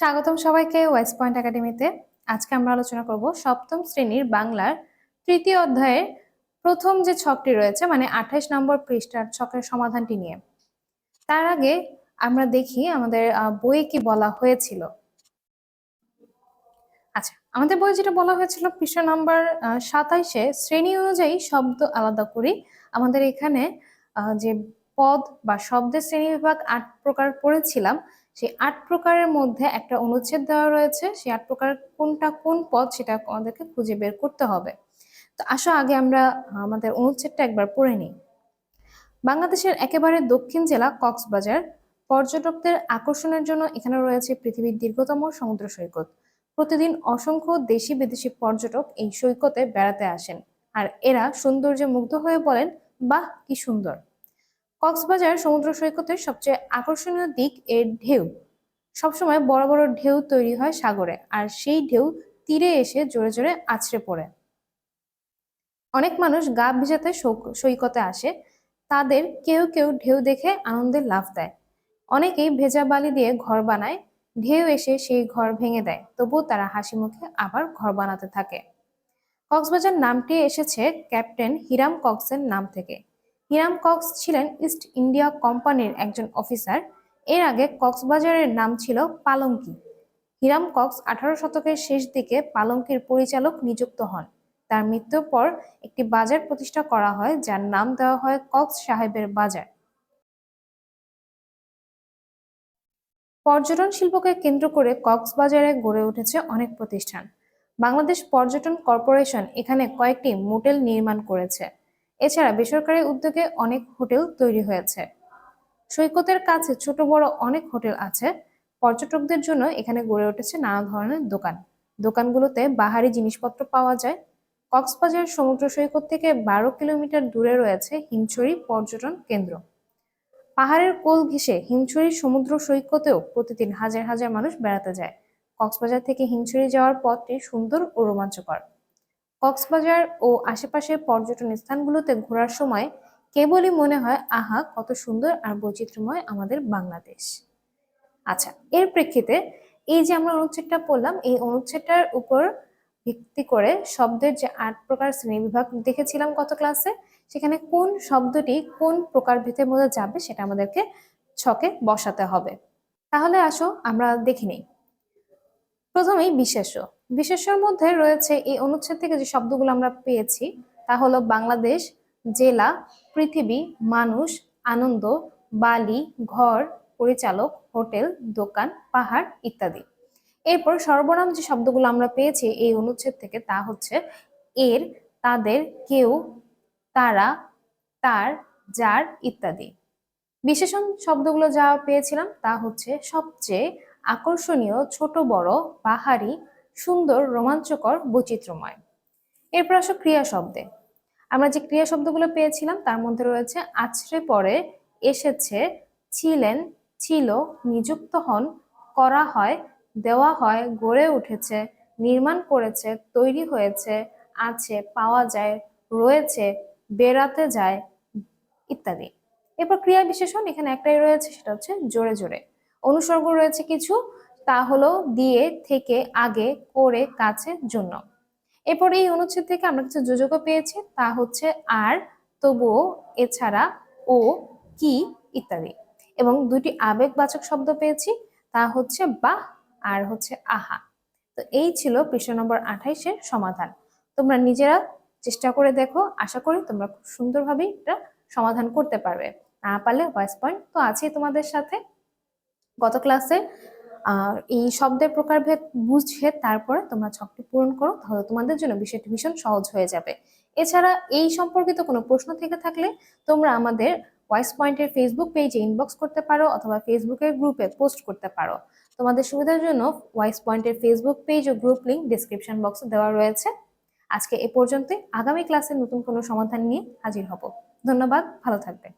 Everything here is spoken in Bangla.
স্বাগতম সবাইকে ওয়েস্ট পয়েন্ট একাডেমিতে আজকে আমরা আলোচনা করব সপ্তম শ্রেণির বাংলার তৃতীয় অধ্যায়ের প্রথম যে ছকটি রয়েছে মানে আঠাইশ নম্বর পৃষ্ঠার ছকের সমাধানটি নিয়ে। তার আগে আমরা দেখি আমাদের বইয়ে কি বলা হয়েছিল। আচ্ছা আমাদের বই যেটা বলা হয়েছিল পৃষ্ঠা নাম্বার সাতাইশে, শ্রেণি অনুযায়ী শব্দ আলাদা করি। আমাদের এখানে যে পদ বা শব্দের শ্রেণি বিভাগ আট প্রকার পড়েছিলাম। সেই আট প্রকারের মধ্যে একটা অনুচ্ছেদ দেওয়া রয়েছে। সেই আট প্রকার কোনটা কোন পদ সেটা আমাদেরকে খুঁজে বের করতে হবে। তো আসো আগে আমরা আমাদের অনুচ্ছেদটা একবার পড়ে নিই। বাংলাদেশের একেবারে দক্ষিণ জেলা কক্সবাজার পর্যটকদের আকর্ষণের জন্য এখানে রয়েছে পৃথিবীর দীর্ঘতম সমুদ্র সৈকত। প্রতিদিন অসংখ্য দেশি বিদেশি পর্যটক এই সৈকতে বেড়াতে আসেন। আর এরা সৌন্দর্যে মুগ্ধ হয়ে বলেন, বাহ, কি সুন্দর! কক্সবাজার সমুদ্র সৈকতের সবচেয়ে আকর্ষণীয় দিক এর ঢেউ। সবসময় বড় বড় ঢেউ তৈরি হয় সাগরে, আর সেই ঢেউ তীরে এসে জোরে জোরে আছড়ে পড়ে। অনেক মানুষ গা ভিজাতে সৈকতে আসে। তাদের কেউ কেউ ঢেউ দেখে আনন্দের লাফ দেয়। অনেকেই ভেজা বালি দিয়ে ঘর বানায়। ঢেউ এসে সেই ঘর ভেঙে দেয়, তবুও তারা হাসি মুখে আবার ঘর বানাতে থাকে। কক্সবাজার নামটি এসেছে ক্যাপ্টেন হিরাম কক্সের নাম থেকে। হিরাম কক্স ছিলেন ইস্ট ইন্ডিয়া কোম্পানির একজন অফিসার। এর আগে কক্সবাজারের নাম ছিল পালঙ্কি। হিরাম কক্স আঠারো শতকের শেষ দিকে পালঙ্কির পরিচালক নিযুক্ত হন। তার মৃত্যুর পর একটি বাজার প্রতিষ্ঠা করা হয়, যার নাম দেওয়া হয় কক্স সাহেবের বাজার। পর্যটন শিল্পকে কেন্দ্র করে কক্সবাজারে গড়ে উঠেছে অনেক প্রতিষ্ঠান। বাংলাদেশ পর্যটন কর্পোরেশন এখানে কয়েকটি মোটেল নির্মাণ করেছে। এছাড়া বেসরকারি উদ্যোগে অনেক হোটেল তৈরি হয়েছে। সৈকতের কাছে ছোট বড় অনেক হোটেল আছে। পর্যটকদের জন্য এখানে গড়ে উঠেছে নানা ধরনের দোকান। দোকানগুলোতে বাহারি জিনিসপত্র পাওয়া যায়। কক্সবাজার সমুদ্র সৈকত থেকে বারো কিলোমিটার দূরে রয়েছে হিমছড়ি পর্যটন কেন্দ্র। পাহাড়ের কোল ঘেঁষে হিমছড়ি সমুদ্র সৈকতেও প্রতিদিন হাজার হাজার মানুষ বেড়াতে যায়। কক্সবাজার থেকে হিমছড়ি যাওয়ার পথটি সুন্দর ও রোমাঞ্চকর। কক্সবাজার ও আশেপাশের পর্যটন স্থানগুলোতে ঘোরার সময় কেবলই মনে হয়, আহা, কত সুন্দর আর বৈচিত্র্যময় আমাদের বাংলাদেশ। আচ্ছা এর প্রেক্ষিতে এই যে আমরা অনুচ্ছেদটা পড়লাম, এই অনুচ্ছেদটার উপর ভিত্তি করে শব্দের যে আট প্রকার শ্রেণীবিভাগ দেখেছিলাম গত ক্লাসে, সেখানে কোন শব্দটি কোন প্রকার ভেদের মধ্যে যাবে সেটা আমাদেরকে ছকে বসাতে হবে। তাহলে আসো, আমরা দেখে নিই। প্রথমেই বিশেষ্য। বিশেষ্যর মধ্যে রয়েছে এই অনুচ্ছেদ থেকে যে শব্দগুলো আমরা পেয়েছি, তা হলো বাংলাদেশ, জেলা, পৃথিবী, মানুষ, আনন্দ, বালি, ঘর, পরিচালক, হোটেল, দোকান, পাহাড় ইত্যাদি। এরপর সর্বনাম যে শব্দগুলো আমরা পেয়েছি এই অনুচ্ছেদ থেকে তা হচ্ছে এর, তাদের, কেউ, তারা, তার, যার ইত্যাদি। বিশেষণ শব্দগুলো যা পেয়েছিলাম তা হচ্ছে সবচেয়ে আকর্ষণীয়, ছোট, বড়, পাহাড়ি সুন্দর, রোমাঞ্চকর, বৈচিত্র্যময়। এরপর আসো ক্রিয়া শব্দে। আমরা যে ক্রিয়া শব্দগুলো পেয়েছিলাম, তার মধ্যে রয়েছে, আছড়ে পড়ে এসেছে, ছিলেন, ছিল, নিযুক্ত হন, করা হয়, দেওয়া হয়, গড়ে উঠেছে, নির্মাণ করেছে, তৈরি হয়েছে, আছে, পাওয়া যায়, রয়েছে, বেড়াতে যায়, ইত্যাদি। এরপর ক্রিয়া বিশেষণ এখানে একটাই রয়েছে, সেটা হচ্ছে জোরে জোরে। অনুসর্গ রয়েছে কিছু তা হলো দিয়ে থেকে আগে করে কাছে জন্য। এরপর এই অনুচ্ছেদ থেকে আমরা কিছু যোজক পেয়েছি, তা হচ্ছে আর, তবুও, এছাড়া, ও, কি ইত্যাদি। এবং দুটি আবেগবাচক শব্দ পেয়েছি, তা হচ্ছে বাহ আর হচ্ছে আহা। তো এই ছিল পৃষ্ঠ নম্বর আঠাইশের সমাধান। তোমরা নিজেরা চেষ্টা করে দেখো, আশা করি তোমরা খুব সুন্দরভাবে এটা সমাধান করতে পারবে। না পারলে ভয়েস পয়েন্ট তো আছেই তোমাদের সাথে। গত ক্লাসে এই শব্দের প্রকারভেদ বুঝে তারপরে তোমরা ছকটি পূরণ করো, তাহলে তোমাদের জন্য বিষয়টি ভীষণ সহজ হয়ে যাবে। এছাড়া এই সম্পর্কিত কোনো প্রশ্ন থেকে থাকলে তোমরা আমাদের ভয়েস পয়েন্টের ফেসবুক পেজে ইনবক্স করতে পারো অথবা ফেসবুকের গ্রুপে পোস্ট করতে পারো। তোমাদের সুবিধার জন্য ভয়েস পয়েন্টের ফেসবুক পেজ ও গ্রুপ লিংক ডিসক্রিপশন বক্সে দেওয়া রয়েছে। আজকে এ পর্যন্তই। আগামী ক্লাসে নতুন কোনো সমাধান নিয়ে হাজির হব। ধন্যবাদ, ভালো থাকবে।